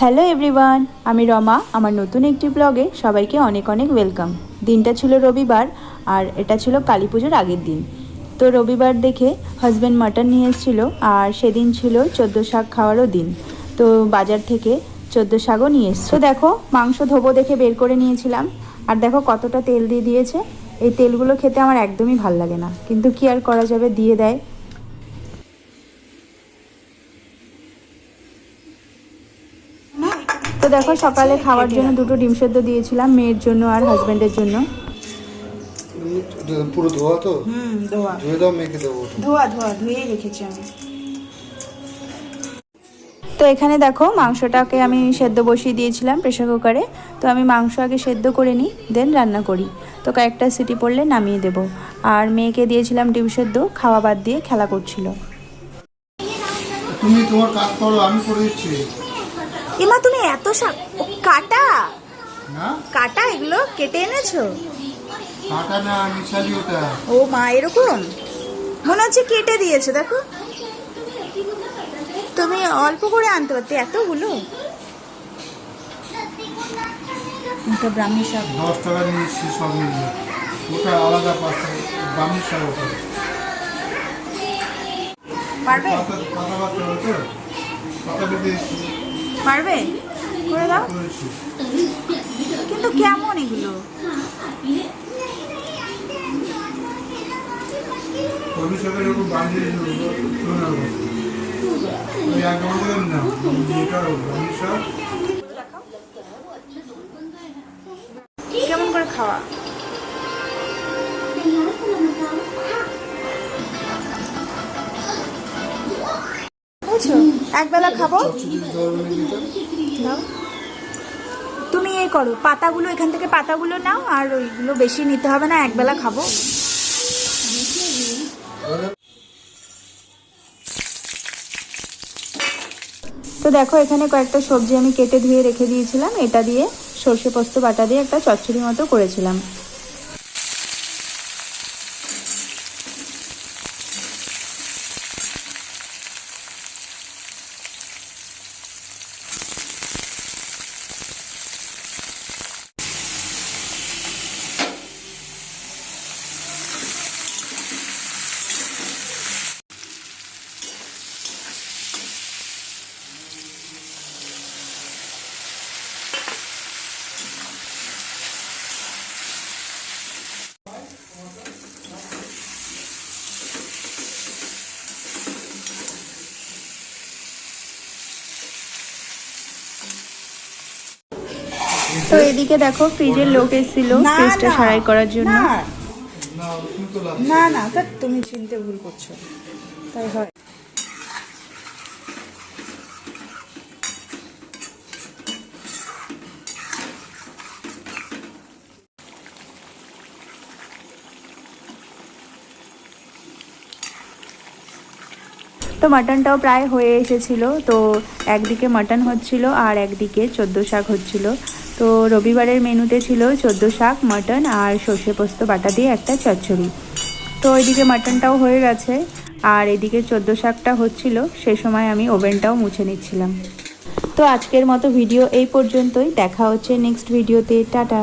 Hello everyone আমি রমা, আমার নতুন একটি ব্লগে সবাইকে অনেক অনেক ওয়েলকাম দিনটা ছিল রবিবার, আর এটা ছিল কালী পুজোর আগের দিন। তো রবিবার দেখে হাজব্যান্ড মাটন নিয়ে এসেছিল, আর সেদিন ছিল চোদ্দ শাক খাওয়ারও দিন। তো বাজার থেকে চোদ্দ শাকও নিয়ে এসছে। তো দেখো, মাংস ধোবো দেখে বের করে নিয়েছিলাম। আর দেখো কতটা তেল দিয়ে দিয়েছে। এই তেলগুলো খেতে আমার একদমই ভালো লাগে না। কিন্তু কি আর করা যাবে, দিয়ে দেয়। তো দেখো সকালে খাওয়ার জন্য দুটো ডিম সেদ্ধ দিয়েছিলাম মেয়ের জন্য আর হাজব্যান্ডের জন্য। পুরো ধোয়া তো? হুম ধোয়া। ধুয়ে দাও মেখে দেবো। ধোয়া ধোয়া রেখেছি আমি। তো এখানে দেখো মাংসটাকে আমি সেদ্ধ বসিয়ে দিয়েছিলাম প্রেশার কুকারে তো আমি মাংস আগে সেদ্ধ করে নিই দেন রান্না করি। তো কয়েকটা সিটি পড়লে নামিয়ে দেব। আর মেয়েকে দিয়েছিলাম ডিম সেদ্ধ খাওয়া বাদ দিয়ে খেলা করছিল। তুমি তোমার কাজ করো আমি করে দিচ্ছি। এমা তুমি এত শাক কাটা? কাটা এগুলো কেটে এনেছো? কাটা না মিশালি ওটা ও মা এরকম? মনে হচ্ছে কেটে দিয়েছে দেখো। তুমি অল্প করে আনতে পারতে এতগুলো? এটা ব্রাহ্মী শাক। দশ টাকা সব মিলিয়ে। ওটা আলাদা শাক ওটা। পারবে? পাতা পাতা হতো পাতা এসছি পারবে? করে দাও। কিন্তু কেমন এগুলো? কেমন করে এরকম একবেলা খাব? তুমি এই করো, পাতাগুলো এখান থেকে পাতাগুলো নাও, আর ওইগুলো বেশি নিতে হবে না একবেলা খাব। তো দেখো, এখানে কয়েকটা সবজি আমি কেটে ধুয়ে রেখে দিয়েছিলাম। এটা দিয়ে সর্ষে পোস্ত বাটা দিয়ে একটা চচ্চড়ি মতো করেছিলাম। তো এদিকে দেখো ফ্রিজের লোক এসেছিল ফ্রিজটা সারাই করার জন্য। না। না তুমি তো না না তা তুমি চিনতে ভুল করছ। তাই হয়। তো মাটনটাও প্রায় হয়ে এসেছিল। তো একদিকে মাটন হচ্ছিল আর একদিকে চোদ্দ শাক হচ্ছিল। তো রবিবারের মেনুতে ছিল চোদ্দ শাক, মাটন আর সর্ষে পোস্ত, বাটা দিয়ে একটা চচ্চড়ি। তো ওইদিকে মাটনটাও হয়ে গেছে আর এদিকে চোদ্দ শাকটা হচ্ছিল, সে সময় আমি ওভেনটাও মুছে নিচ্ছিলাম। তো আজকের মতো ভিডিও এই পর্যন্তই। দেখা হচ্ছে নেক্সট ভিডিওতে টাটা।